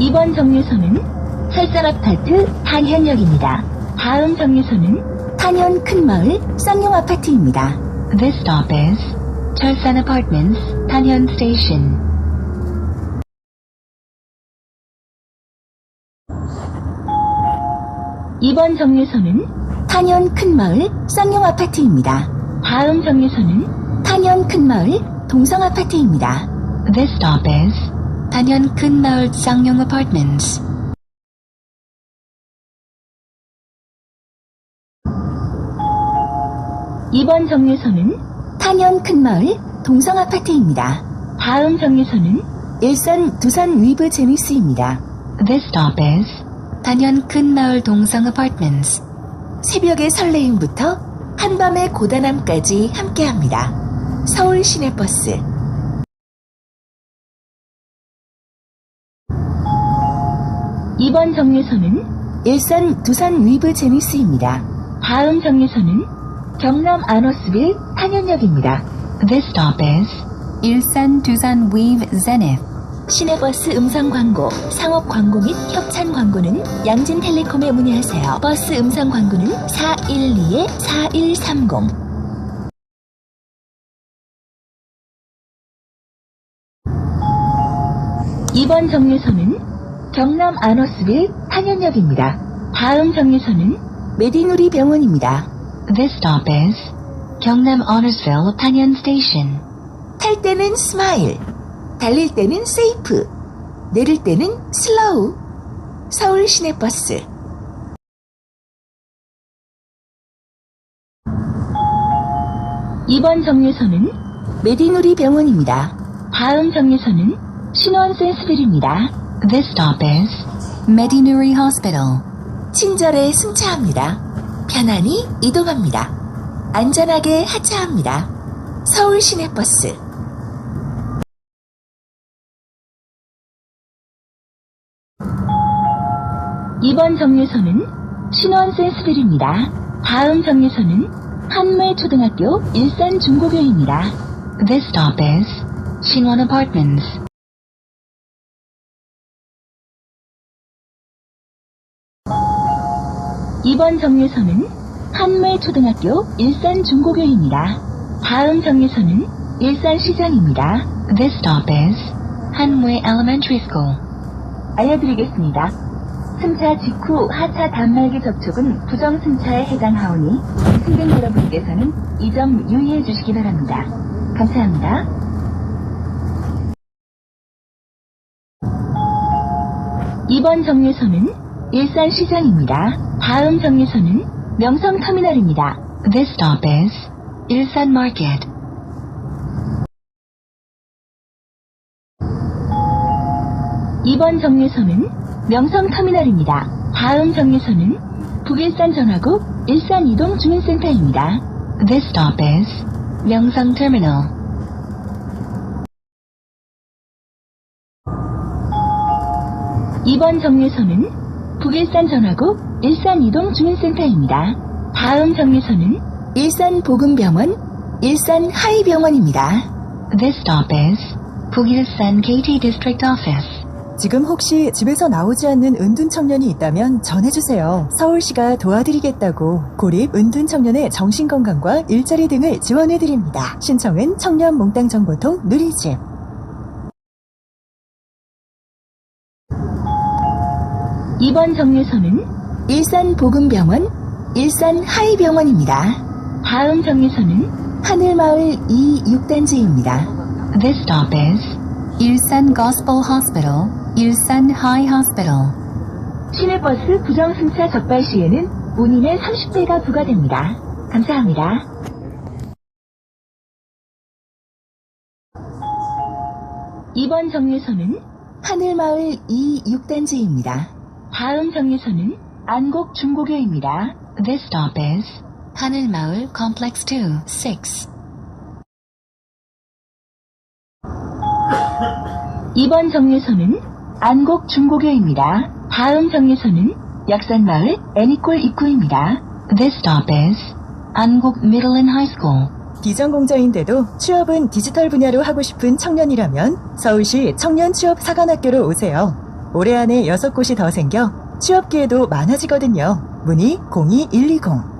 이번 정류소는 설산 아파트 탄현역입니다. 다음 정류소는 탄현 큰마을 쌍용 아파트입니다. This stop is 철산 Apartments, 탄현 Station. 이번 정류소는 탄현 큰마을 쌍용 아파트입니다. 다음 정류소는 탄현 큰마을 동성 아파트입니다. This stop is 단연 큰 마을 쌍용 Apartments. 이번 정류소는 탄현 큰마을 동성 아파트입니다. 다음 정류소는 일산 두산 위브 제니스입니다. This stop is 단연 큰마을 동성 Apartments. 새벽의 설레임부터 한밤의 고단함까지 함께합니다. 서울 시내버스. 이번 정류소는 일산 두산 위브 제니스입니다. 다음 정류소는 경남 아너스빌 탄현역입니다. This stop is 일산 두산 위브 제니스. 시내버스 음성 광고, 상업 광고 및 협찬 광고는 양진텔레콤에 문의하세요. 버스 음성 광고는 412-4130. 이번 정류소는 경남 아너스빌 탄현역입니다. 다음 정류소는 메디누리 병원입니다. This stop is 경남 아너스빌 탄현 스테이션. 탈 때는 스마일, 달릴 때는 세이프, 내릴 때는 슬로우. 서울 시내버스. 이번 정류소는 메디누리 병원입니다. 다음 정류소는 신원 센스빌입니다. This stop is Medinuri Hospital. 친절에 승차합니다. 편안히 이동합니다. 안전하게 하차합니다. 서울 시내버스. 이번 정류소는 신원 센스빌입니다. 다음 정류소는 한물초등학교 일산중고교입니다. This stop is 신원 Apartments. 이번 정류소는 한물초등학교 일산중고교입니다. 다음 정류소는 일산시장입니다. This stop is 한물 Elementary School. 알려드리겠습니다. 승차 직후 하차 단말기 접촉은 부정 승차에 해당하오니 승객 여러분께서는 이 점 유의해 주시기 바랍니다. 감사합니다. 이번 정류소는 일산시장입니다. 다음 정류소는 명성터미널입니다. This stop is 일산 Market. 이번 정류소는 명성터미널입니다. 다음 정류소는 북일산 전화국 일산 이동 주민센터입니다. This stop is 명성터미널. 이번 정류소는 북일산 전화국 일산 이동 주민센터입니다. 다음 정류소는 일산 보금병원 일산 하이병원입니다. This stop is 북일산 KT District Office. 지금 혹시 집에서 나오지 않는 은둔 청년이 있다면 전해주세요. 서울시가 도와드리겠다고 고립 은둔 청년의 정신건강과 일자리 등을 지원해드립니다. 신청은 청년 몽땅 정보통 누리집. 이번 정류소는 일산 보금병원 일산 하이병원입니다. 다음 정류소는 하늘마을 2 6단지입니다. This stop is 일산 Gospel Hospital, 일산 High Hospital. 시내버스 부정승차 적발 시에는 운임의 30배가 부과됩니다. 감사합니다. 이번 정류소는 하늘마을 2 6단지입니다. 다음 정류소는 안곡 중고교입니다. This stop is 하늘마을 Complex 2, 6. 이번 정류소는 안곡 중고교입니다. 다음 정류소는 약산마을 애니콜 입구입니다. This stop is 안곡 Middle and High School. 비전공자인데도 취업은 디지털 분야로 하고 싶은 청년이라면 서울시 청년 취업 사관학교로 오세요. 올해 안에 6곳이 더 생겨 취업 기회도 많아지거든요. 문의 02120